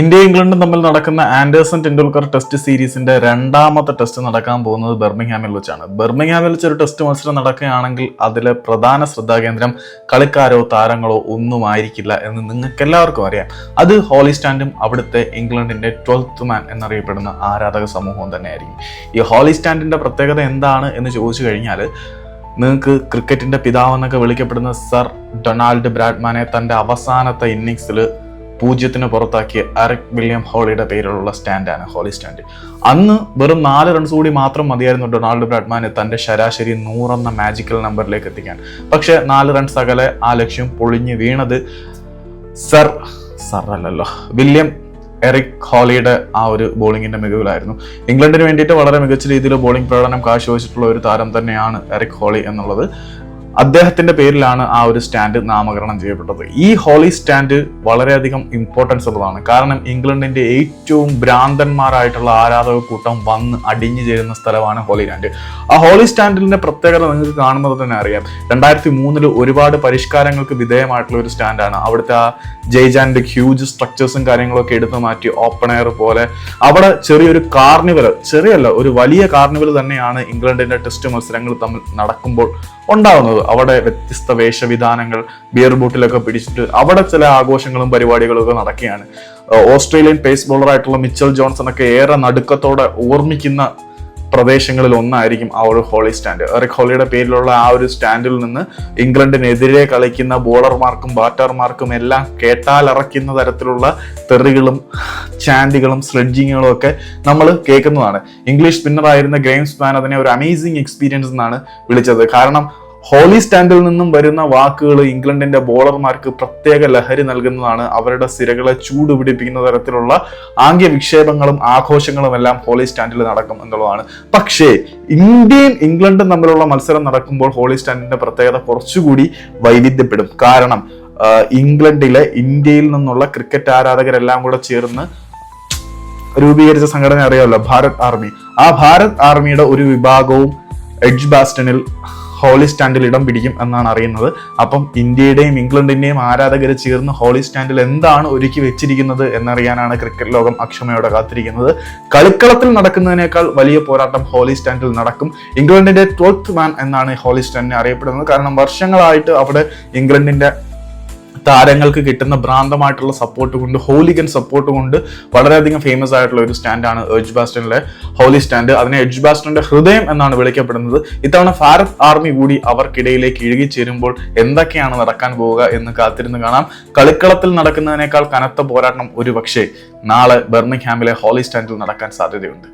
India ഇംഗ്ലണ്ടും തമ്മിൽ നടക്കുന്ന ആൻഡേഴ്സൺ ടെണ്ടുൽക്കർ ടെസ്റ്റ് സീരീസിന്റെ രണ്ടാമത്തെ ടെസ്റ്റ് നടക്കാൻ പോകുന്നത് ബെർമിംഗ്ഹാമിൽ വെച്ചാണ്. ബെർമിംഗ്ഹാമിൽ വെച്ച് ഒരു ടെസ്റ്റ് മത്സരം നടക്കുകയാണെങ്കിൽ അതിലെ പ്രധാന ശ്രദ്ധാകേന്ദ്രം കളിക്കാരോ താരങ്ങളോ ഒന്നും ആയിരിക്കില്ല എന്ന് നിങ്ങൾക്ക് എല്ലാവർക്കും അറിയാം. അത് ഹോളി സ്റ്റാൻഡും അവിടുത്തെ ഇംഗ്ലണ്ടിന്റെ ട്വൽത്ത് മാൻ എന്നറിയപ്പെടുന്ന ആരാധക സമൂഹവും തന്നെയായിരിക്കും. ഈ ഹോളി സ്റ്റാൻഡിന്റെ പ്രത്യേകത എന്താണ് എന്ന് ചോദിച്ചു കഴിഞ്ഞാൽ നിങ്ങൾക്ക് ക്രിക്കറ്റിന്റെ പിതാവെന്നൊക്കെ വിളിക്കപ്പെടുന്ന സർ ഡൊണാൾഡ് ബ്രാഡ്മാനെ തന്റെ അവസാനത്തെ ഇന്നിങ്സിൽ പൂജ്യത്തിന് പുറത്താക്കിയ അറിക് വില്യം ഹോളിയുടെ പേരിലുള്ള സ്റ്റാൻഡാണ് ഹോളി സ്റ്റാൻഡ്. അന്ന് വെറും നാല് റൺസ് കൂടി മാത്രം മതിയായിരുന്നു ഡൊണാൾഡ് ബ്രാഡ്മാന് തന്റെ ശരാശരി നൂറെന്ന മാജിക്കൽ നമ്പറിലേക്ക് എത്തിക്കാൻ. പക്ഷെ നാല് റൺസ് അകലെ ആ ലക്ഷ്യം പൊളിഞ്ഞു വീണത് സർ സർ അല്ലല്ലോ വില്യം എറിക് ഹോളിയുടെ ആ ഒരു ബോളിങ്ങിന്റെ മികവിലായിരുന്നു. ഇംഗ്ലണ്ടിന് വേണ്ടിയിട്ട് വളരെ മികച്ച രീതിയിൽ ബോളിംഗ് പ്രകടനം കാഴ്ചവെച്ചിട്ടുള്ള ഒരു താരം തന്നെയാണ് എറിക് ഹോളി എന്നുള്ളത്. അദ്ദേഹത്തിന്റെ പേരിലാണ് ആ ഒരു സ്റ്റാൻഡ് നാമകരണം ചെയ്യപ്പെട്ടത്. ഈ ഹോളി സ്റ്റാൻഡ് വളരെയധികം ഇമ്പോർട്ടൻസ് ഉള്ളതാണ്. കാരണം ഇംഗ്ലണ്ടിന്റെ ഏറ്റവും ഭ്രാന്തന്മാരായിട്ടുള്ള ആരാധക കൂട്ടം വന്ന് അടിഞ്ഞു ചേരുന്ന സ്ഥലമാണ് ഹോളി സ്റ്റാൻഡ്. ആ ഹോളി സ്റ്റാൻഡിന്റെ പ്രത്യേകത നിങ്ങൾക്ക് കാണുമ്പോൾ തന്നെ അറിയാം. രണ്ടായിരത്തി മൂന്നിൽ ഒരുപാട് പരിഷ്കാരങ്ങൾക്ക് വിധേയമായിട്ടുള്ള ഒരു സ്റ്റാൻഡാണ്. അവിടുത്തെ ആ ജയ്ജാൻഡ് ഹ്യൂജ് സ്ട്രക്ചേഴ്സും കാര്യങ്ങളൊക്കെ എടുത്തു മാറ്റി ഓപ്പൺ എയർ പോലെ. അവിടെ ചെറിയൊരു കാർണിവൽ ചെറിയല്ല ഒരു വലിയ കാർണിവൽ തന്നെയാണ് ഇംഗ്ലണ്ടിന്റെ ടെസ്റ്റ് മത്സരങ്ങൾ തമ്മിൽ നടക്കുമ്പോൾ ഉണ്ടാവുന്നത്. അവിടെ വ്യത്യസ്ത വേഷവിധാനങ്ങൾ ബിയർ ബോട്ടിലൊക്കെ പിടിച്ചിട്ട് അവിടെ ചില ആഘോഷങ്ങളും പരിപാടികളും ഒക്കെ നടക്കുകയാണ്. ഓസ്ട്രേലിയൻ പേസ് ബോളറായിട്ടുള്ള മിച്ചൽ ജോൺസൺ ഒക്കെ ഏറെ നടുക്കത്തോടെ ഓർമ്മിക്കുന്ന പ്രദേശങ്ങളിൽ ഒന്നായിരിക്കും ആ ഒരു ഹോളി സ്റ്റാൻഡ്. എറിക് ഹോളിയുടെ പേരിലുള്ള ആ ഒരു സ്റ്റാൻഡിൽ നിന്ന് ഇംഗ്ലണ്ടിനെതിരെ കളിക്കുന്ന ബോളർമാർക്കും ബാറ്റർമാർക്കും എല്ലാം കേട്ടാലറയ്ക്കുന്ന തരത്തിലുള്ള തെറികളും ചാൻഡികളും സ്ലെഡ്ജിങ്ങുകളും ഒക്കെ നമ്മൾ കേൾക്കുന്നതാണ്. ഇംഗ്ലീഷ് സ്പിന്നറായിരുന്ന ഗ്രെയിംസ് മാൻ അതിനെ ഒരു അമേസിങ് എക്സ്പീരിയൻസ് എന്നാണ് വിളിച്ചത്. കാരണം ഹോളി സ്റ്റാൻഡിൽ നിന്നും വരുന്ന വാക്കുകൾ ഇംഗ്ലണ്ടിന്റെ ബോളർമാർക്ക് പ്രത്യേക ലഹരി നൽകുന്നതാണ്. അവരുടെ സിരകളെ ചൂട് പിടിപ്പിക്കുന്ന തരത്തിലുള്ള ആംഗ്യ വിക്ഷേപങ്ങളും ആഘോഷങ്ങളും എല്ലാം ഹോളി സ്റ്റാൻഡിൽ നടക്കും എന്നുള്ളതാണ്. പക്ഷേ ഇന്ത്യയും ഇംഗ്ലണ്ടും തമ്മിലുള്ള മത്സരം നടക്കുമ്പോൾ ഹോളി സ്റ്റാൻഡിന്റെ പ്രത്യേകത കുറച്ചുകൂടി വൈവിധ്യപ്പെടും. കാരണം ഇംഗ്ലണ്ടിലെ ഇന്ത്യയിൽ നിന്നുള്ള ക്രിക്കറ്റ് ആരാധകരെല്ലാം കൂടെ ചേർന്ന് രൂപീകരിച്ച സംഘടന അറിയാമല്ലോ ഭാരത് ആർമി. ആ ഭാരത് ആർമിയുടെ ഒരു വിഭാഗവും എഡ്ജ് ബാസ്റ്റണിൽ ഹോളി സ്റ്റാൻഡിൽ ഇടം പിടിക്കും എന്നാണ് അറിയുന്നത്. അപ്പം ഇന്ത്യയുടെയും ഇംഗ്ലണ്ടിന്റെയും ആരാധകർ ചേർന്ന് ഹോളി സ്റ്റാൻഡിൽ എന്താണ് ഒരുക്കി വെച്ചിരിക്കുന്നത് എന്നറിയാനാണ് ക്രിക്കറ്റ് ലോകം അക്ഷമയോടെ കാത്തിരിക്കുന്നത്. കളിക്കളത്തിൽ നടക്കുന്നതിനേക്കാൾ വലിയ പോരാട്ടം ഹോളി സ്റ്റാൻഡിൽ നടക്കും. ഇംഗ്ലണ്ടിന്റെ ട്വൽത്ത് മാൻ എന്നാണ് ഹോളി സ്റ്റാൻഡിനെ അറിയപ്പെടുന്നത്. കാരണം വർഷങ്ങളായിട്ട് അവിടെ ഇംഗ്ലണ്ടിന്റെ താരങ്ങൾക്ക് കിട്ടുന്ന ഭ്രാന്തമായിട്ടുള്ള സപ്പോർട്ട് കൊണ്ട് ഹോലിഗൻ സപ്പോർട്ട് കൊണ്ട് വളരെയധികം ഫേമസ് ആയിട്ടുള്ള ഒരു സ്റ്റാൻഡാണ് എഡ്ജ് ബാസ്റ്റണിലെ ഹോലി സ്റ്റാൻഡ് അതിനെ എഡ്ജ് ബാസ്റ്റണിന്റെ ഹൃദയം എന്നാണ് വിളിക്കപ്പെടുന്നത്. ഇത്തവണ ഭാരത് ആർമി കൂടി അവർക്കിടയിലേക്ക് ഇഴുകിച്ചേരുമ്പോൾ എന്തൊക്കെയാണ് നടക്കാൻ പോവുക എന്ന് കാത്തിരുന്ന് കാണാം. കളിക്കളത്തിൽ നടക്കുന്നതിനേക്കാൾ കനത്ത പോരാട്ടം ഒരു പക്ഷേ നാളെ ബെർമിംഗ്ഹാമിലെ ഹോളി സ്റ്റാൻഡിൽ നടക്കാൻ സാധ്യതയുണ്ട്.